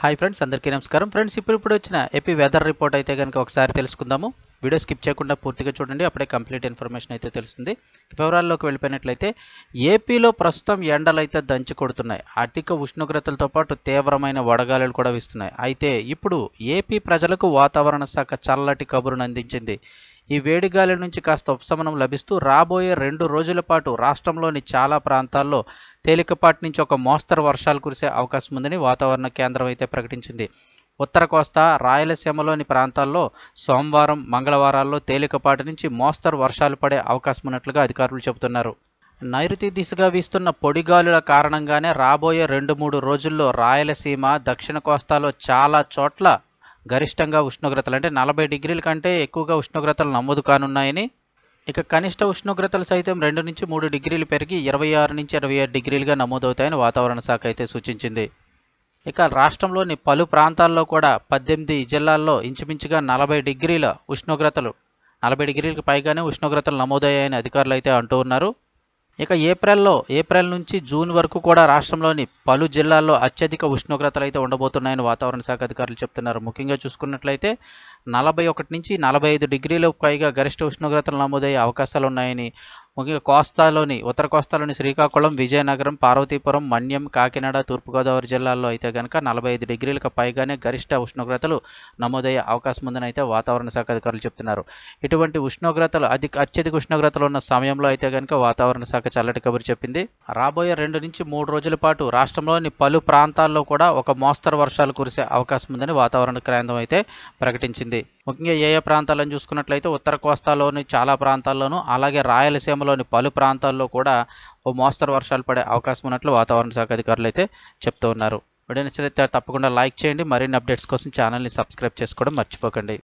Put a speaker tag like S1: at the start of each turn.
S1: Hi friends అందరికీ నమస్కారం. Friends ఇప్పుడు ఇప్పుడు వచ్చిన ఏపీ వెదర్ రిపోర్ట్ అయితే కనుక ఒకసారి తెలుసుకుందాము. వీడియో స్కిప్ చేయకుండా పూర్తిగా చూడండి అప్పుడే కంప్లీట్ ఇన్ఫర్మేషన్ అయితే తెలుస్తుంది. వివరాల్లోకి వెళ్ళిపోయినట్లయితే ఏపీలో ప్రస్తుతం ఎండలు అయితే దంచి కొడుతున్నాయి. అధిక ఉష్ణోగ్రతలతో పాటు తీవ్రమైన వడగాలులు కూడా వీస్తున్నాయి. అయితే ఇప్పుడు ఏపీ ప్రజలకు వాతావరణ శాఖ చల్లటి కబురును అందించింది. ఈ వేడి గాలి నుంచి కాస్త ఉపశమనం లభిస్తూ రాబోయే రెండు రోజుల పాటు రాష్ట్రంలోని చాలా ప్రాంతాల్లో తేలికపాటి నుంచి ఒక మోస్తరు వర్షాలు కురిసే అవకాశం ఉందని వాతావరణ కేంద్రం అయితే ప్రకటించింది. ఉత్తర కోస్తా రాయలసీమలోని ప్రాంతాల్లో సోమవారం మంగళవారాల్లో తేలికపాటి నుంచి మోస్తరు వర్షాలు పడే అవకాశం ఉన్నట్లుగా అధికారులు చెబుతున్నారు. నైరుతి దిశగా వీస్తున్న పొడిగాలుల కారణంగానే రాబోయే రెండు మూడు రోజుల్లో రాయలసీమ దక్షిణ కోస్తాలో చాలా చోట్ల గరిష్టంగా ఉష్ణోగ్రతలు అంటే నలభై డిగ్రీల కంటే ఎక్కువగా ఉష్ణోగ్రతలు నమోదు కానున్నాయని ఇక కనిష్ట ఉష్ణోగ్రతలు సైతం రెండు నుంచి మూడు డిగ్రీలు పెరిగి ఇరవై ఆరు నుంచి ఇరవై ఏడు డిగ్రీలుగా నమోదవుతాయని వాతావరణ శాఖ అయితే సూచించింది. ఇక రాష్ట్రంలోని పలు ప్రాంతాల్లో కూడా పద్దెనిమిది జిల్లాల్లో ఇంచుమించుగా నలభై డిగ్రీల ఉష్ణోగ్రతలు నలభై డిగ్రీలకు పైగానే ఉష్ణోగ్రతలు నమోదయ్యాయని అధికారులు అయితే అంటూ ఉన్నారు. ఇక ఏప్రిల్లో ఏప్రిల్ నుంచి జూన్ వరకు కూడా రాష్ట్రంలోని పలు జిల్లాల్లో అత్యధిక ఉష్ణోగ్రతలు అయితే ఉండబోతున్నాయని వాతావరణ శాఖ అధికారులు చెప్తున్నారు. ముఖ్యంగా చూసుకున్నట్లయితే నలభై ఒకటి నుంచి నలభై ఐదు డిగ్రీలకు పైగా గరిష్ట ఉష్ణోగ్రతలు నమోదయ్యే అవకాశాలు ఉన్నాయని ముఖ్యంగా కోస్తాలోని ఉత్తర కోస్తాలోని శ్రీకాకుళం విజయనగరం పార్వతీపురం మన్యం కాకినాడ తూర్పుగోదావరి జిల్లాల్లో అయితే కనుక నలభై ఐదు డిగ్రీలకు పైగానే గరిష్ట ఉష్ణోగ్రతలు నమోదయ్యే అవకాశం ఉందని అయితే వాతావరణ శాఖ అధికారులు చెప్తున్నారు. ఇటువంటి ఉష్ణోగ్రతలు అధిక అత్యధిక ఉష్ణోగ్రతలు ఉన్న సమయంలో అయితే కనుక వాతావరణ శాఖ చల్లటి కబురు చెప్పింది. రాబోయే రెండు నుంచి మూడు రోజుల పాటు రాష్ట్రంలోని పలు ప్రాంతాల్లో కూడా ఒక మోస్తరు వర్షాలు కురిసే అవకాశం ఉందని వాతావరణ కేంద్రం అయితే ప్రకటించింది. ముఖ్యంగా ఏ ఏ ప్రాంతాలను చూసుకున్నట్లయితే ఉత్తర కోస్తాలోని చాలా ప్రాంతాల్లోనూ అలాగే రాయలసీమలో రాష్ట్రంలోని పలు ప్రాంతాల్లో కూడా ఓ మోస్తరు వర్షాలు పడే అవకాశం ఉన్నట్లు వాతావరణ శాఖ అధికారులు అయితే చెప్తూ ఉన్నారు. వీడియో నచ్చినట్లయితే తప్పకుండా లైక్ చేయండి. మరిన్ని అప్డేట్స్ కోసం ఛానల్ని సబ్స్క్రైబ్ చేసుకోవడం మర్చిపోకండి.